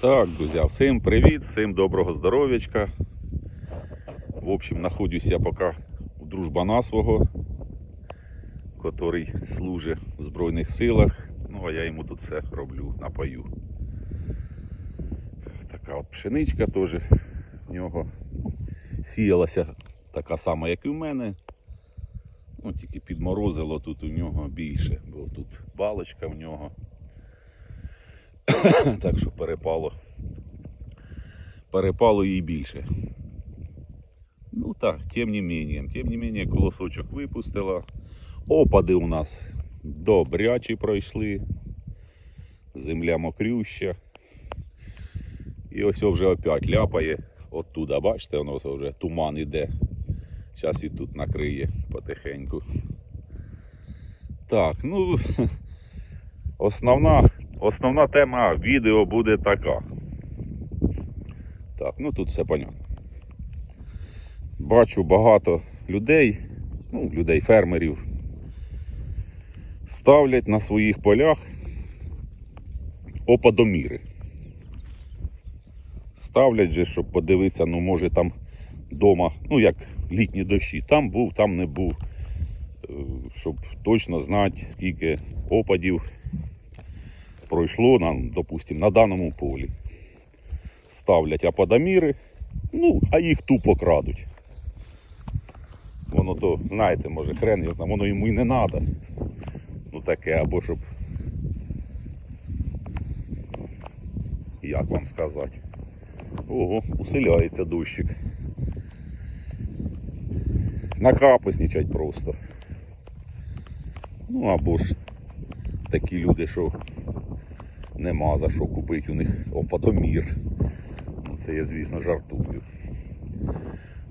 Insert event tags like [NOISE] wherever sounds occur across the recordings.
Так, друзі, всім привіт, всім доброго здоров'ячка. В общем, знаходжусь я поки у дружбана свого, який служить в Збройних силах. Ну, а я йому тут все роблю, напою. Така от пшеничка теж в нього сіялася така сама, як і в мене. Ну, тільки підморозило тут у нього більше, бо тут балочка в нього. [COUGHS] так що перепало. Перепало їй більше. Ну так, тим не менее, тим не менее, колосочок випустила. Опади у нас добрячі пройшли. Земля мокрюща. І ось вже опять ляпає оттуда, бачите, воно вже туман іде. Зараз і тут накриє потихеньку. Так, ну [LAUGHS] основна, основна тема відео буде така. Так, ну тут все понятно. Бачу багато людей, ну, людей, фермерів, ставлять на своїх полях опадоміри. Ставлять же, щоб подивитися, ну може там вдома, ну як літні дощі, там був, там не був, Е, щоб точно знати, скільки опадів пройшло нам, допустимо, на даному полі. Ставлять ападоміри, ну, а їх тупо крадуть. Воно то, знаєте, може, хрен воно йому і не треба. Ну таке, або щоб. Як вам сказати? Ого, усиляється дощик. Накапосничать просто. Ну або ж такі люди, що нема за що купити у них опадомір. Ну, це я, звісно, жартую.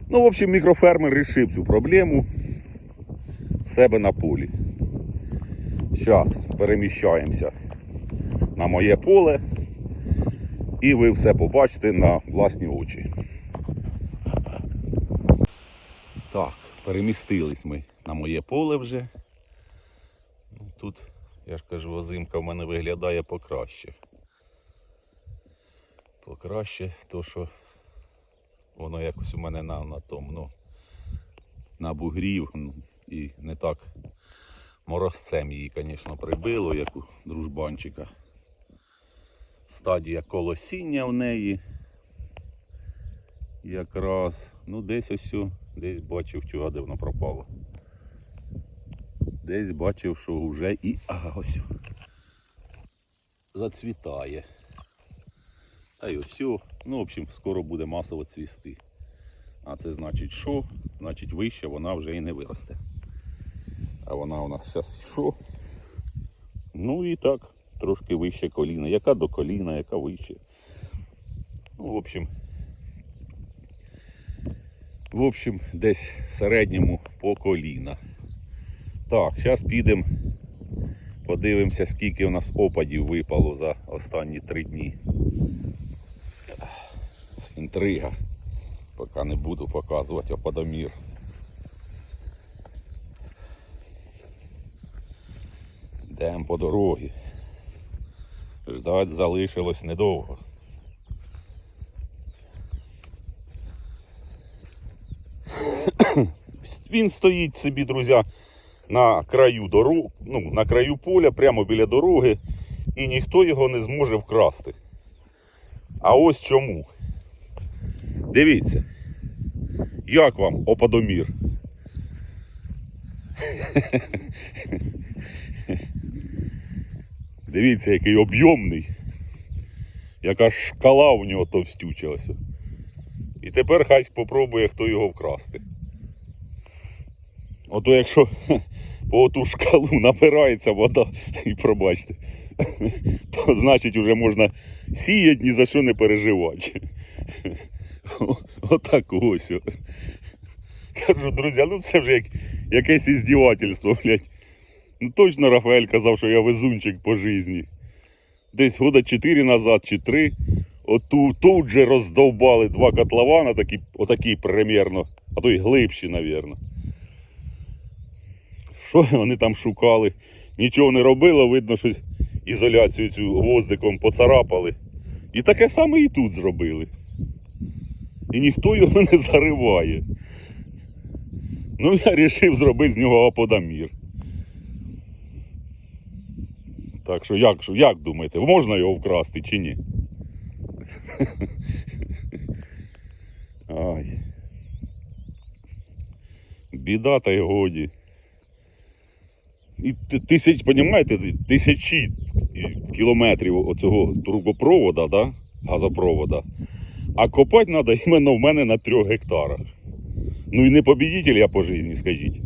Ну, в общем, мікрофермер вирішив цю проблему в себе на полі. Зараз переміщаємося на моє поле і ви все побачите на власні очі. Так, перемістились ми на моє поле вже. Ну, Тут, я ж кажу, озимка в мене виглядає покраще. Покраще, то що воно якось у мене на, на тому, ну, на бугрів ну, і не так морозцем її, звісно, прибило, як у дружбанчика. Стадія колосіння в неї. Якраз, ну десь ось, десь бачив, чого де пропало. Десь бачив, що вже і а, ось зацвітає. Та й ось, ну, в общем, скоро буде масово цвісти. А це значить що? Значить вище вона вже і не виросте. А вона у нас зараз що? Ну і так, трошки вище коліна. Яка до коліна, яка вище. Ну, в общем, в общем, десь в середньому по коліна. Так, зараз підемо, подивимося, скільки у нас опадів випало за останні три дні. Інтрига. Поки не буду показувати опадомір. Йдемо по дорогі. Ждать залишилось недовго. Він стоїть собі, друзі, на краю дорог, ну, на краю поля, прямо біля дороги, і ніхто його не зможе вкрасти. А ось чому. Дивіться, як вам опадомір? [LAUGHS] Дивіться, який об'ємний. Яка шкала у нього товстючилася. І тепер хай спробує, хто його вкрасти. Ото якщо [LAUGHS] по ту шкалу набирається вода, [LAUGHS] і пробачте, [LAUGHS] то значить вже можна сіяти ні за що не переживати. Отак ось. Кажу, друзі, ну це вже як, якесь іздівательство, блядь. Ну точно Рафаель казав, що я везунчик по житті. Десь года 4 назад чи 3. Оту, тут же роздовбали два котлована, такі, отакі примірно, а то й глибші, навірно. Що вони там шукали? Нічого не робило, видно, що ізоляцію цю гвоздиком поцарапали І таке саме і тут зробили. І ніхто його не зариває. Ну, я вирішив зробити з нього аподамір. Так що як, що, як думаєте, можна його вкрасти чи ні? [LAUGHS] Ай. Біда та й годі. І ти- тисяч, понімаєте, тисячі кілометрів оцього трубопровода, да? газопровода. А копати треба іменно в мене на трьох гектарах. Ну і не побідітель я по житті, скажіть.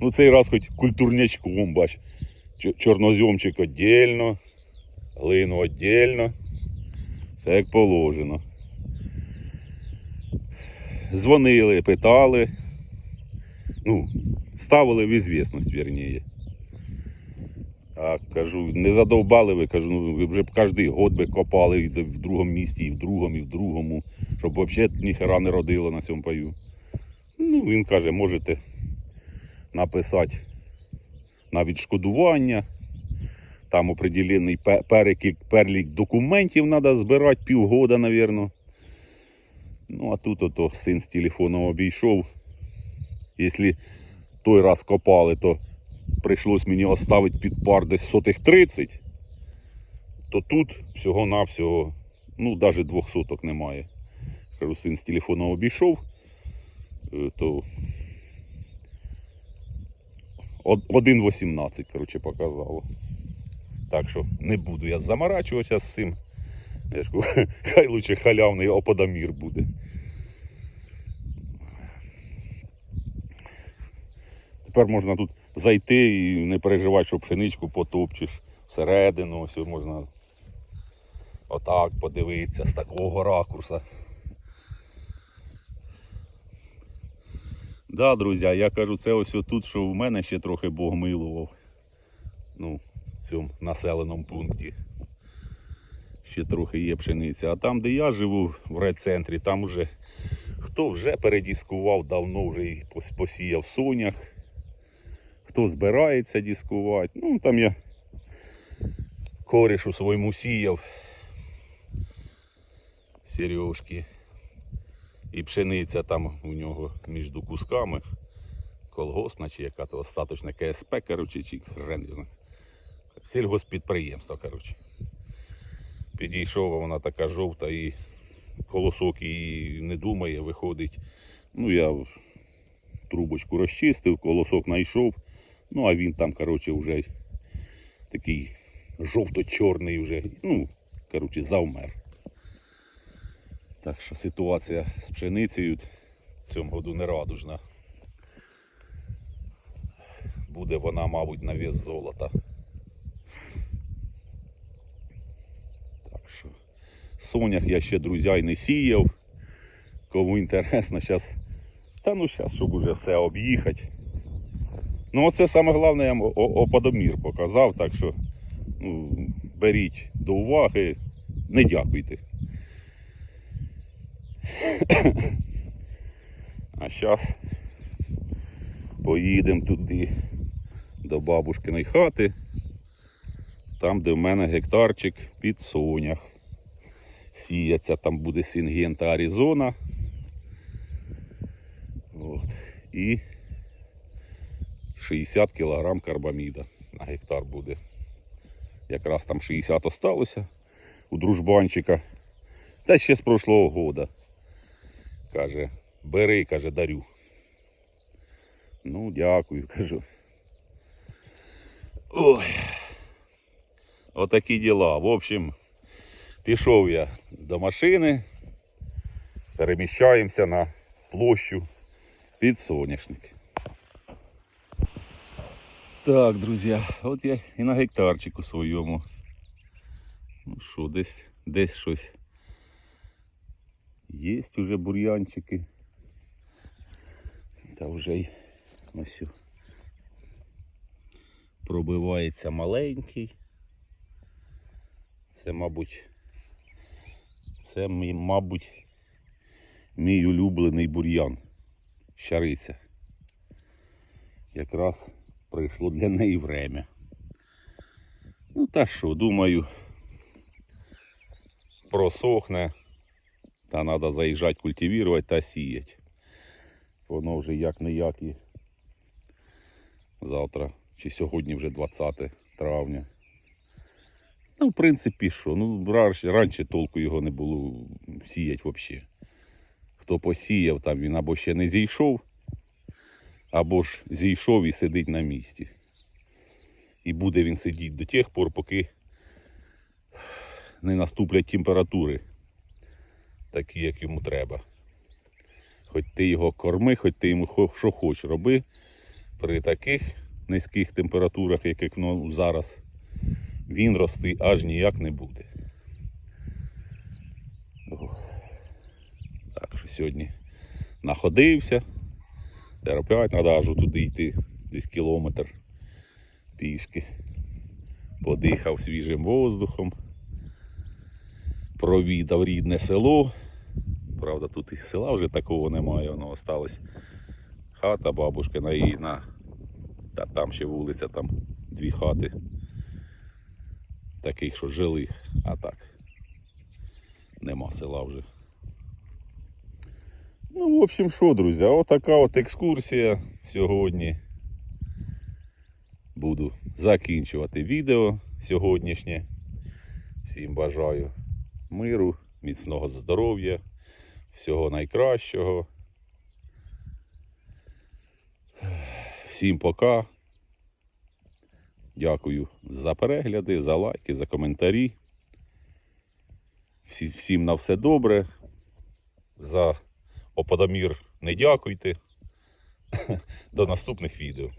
Ну цей раз хоч культурнячком, бач. Чо- Чорноземчик віддільно, глину віддільно. Все як положено. Дзвонили, питали. Ну, ставили в ізвісність, вірніше. А кажу, не задовбали ви, кажу, ну ви вже кожен год би копали і в другому місті, і в другому, і в другому, щоб взагалі ніхера не родило на цьому паю. Ну, він каже, можете написати на відшкодування. Там определений пе- перелік, перелік документів треба збирати півгода, мабуть. Ну, а тут ото син з телефоном обійшов. Якщо той раз копали, то прийшлось мені оставити під пар десь сотих 30, то тут всього-навсього, ну, навіть двох соток немає. Кажу, син з телефоном обійшов, е, то 1,18, коротше, показало. Так що не буду я заморачуватися з цим. Я ж кажу, [LAUGHS] хай лучше халявний оподамір буде. Тепер можна тут зайти і не переживати, що пшеничку потопчеш всередину. Ось можна отак подивитися з такого ракурса. Да, друзі, я кажу, це ось тут, що в мене ще трохи Бог милував. Ну, в цьому населеному пункті. Ще трохи є пшениця. А там, де я живу, в райцентрі, там вже хто вже передіскував давно вже і посіяв сонях, хто збирається дискувати. Ну, там я корішу своєму сіяв. Сережки. І пшениця там у нього між кусками. Колгосна чи яка то остаточна КСП, коротше, чи хрен не знаю. Сільгоспідприємство, коротше. Підійшов, вона така жовта і колосок її не думає, виходить. Ну, я трубочку розчистив, колосок знайшов. Ну, а він там, коротше, вже такий жовто-чорний вже. Ну, коротше, завмер. Так що ситуація з пшеницею в цьому году не радужна. Буде вона, мабуть, на вес золота. Так що сонях я ще, друзі, не сіяв. Кому інтересно, зараз. Та ну зараз, щоб уже все об'їхати. Ну, оце саме головне, я вам опадомір показав, так що ну, беріть до уваги, не дякуйте. А зараз поїдемо туди до бабушкиної хати, там, де в мене гектарчик під сонях. Сіяться, там буде Сінгента Аризона. От. І 60 кг карбаміда на гектар буде. Якраз там 60 осталося у дружбанчика. Та ще з прошлого года. Каже, бери, каже, дарю. Ну, дякую, кажу. Ой. Отакі діла. В общем, пішов я до машини, переміщаємося на площу під соняшник. Так, друзі, от я і на гектарчику своєму. Ну що, десь, десь щось. Є вже бур'янчики. Та вже й ось. Пробивається маленький. Це, мабуть, це, мабуть, мій улюблений бур'ян. Щариця. Якраз прийшло для неї время. Ну та що, думаю, просохне. Та треба заїжджати, культивувати та сіяти. Воно вже як не як і завтра чи сьогодні вже 20 травня. Ну, в принципі, що? Ну, раніше, толку його не було сіяти взагалі. Хто посіяв, там він або ще не зійшов, або ж зійшов і сидить на місці. І буде він сидіти до тих пор, поки не наступлять температури, такі, як йому треба. Хоч ти його корми, хоч ти йому що хоч роби, при таких низьких температурах, яких ну, зараз, він рости аж ніяк не буде. Ох. Так що сьогодні находився. Тепер опять треба аж туди йти, десь кілометр пішки. Подихав свіжим воздухом. Провідав рідне село. Правда, тут і села вже такого немає, воно осталось хата бабушкина і на. Та там ще вулиця, там дві хати. Таких, що жили, а так. Нема села вже. Ну, в общем, що, друзі, отака от екскурсія сьогодні. Буду закінчувати відео сьогоднішнє. Всім бажаю миру, міцного здоров'я, всього найкращого. Всім пока. Дякую за перегляди, за лайки, за коментарі. Всі, всім на все добре. За оподомір не дякуйте. [LAUGHS] До наступних відео.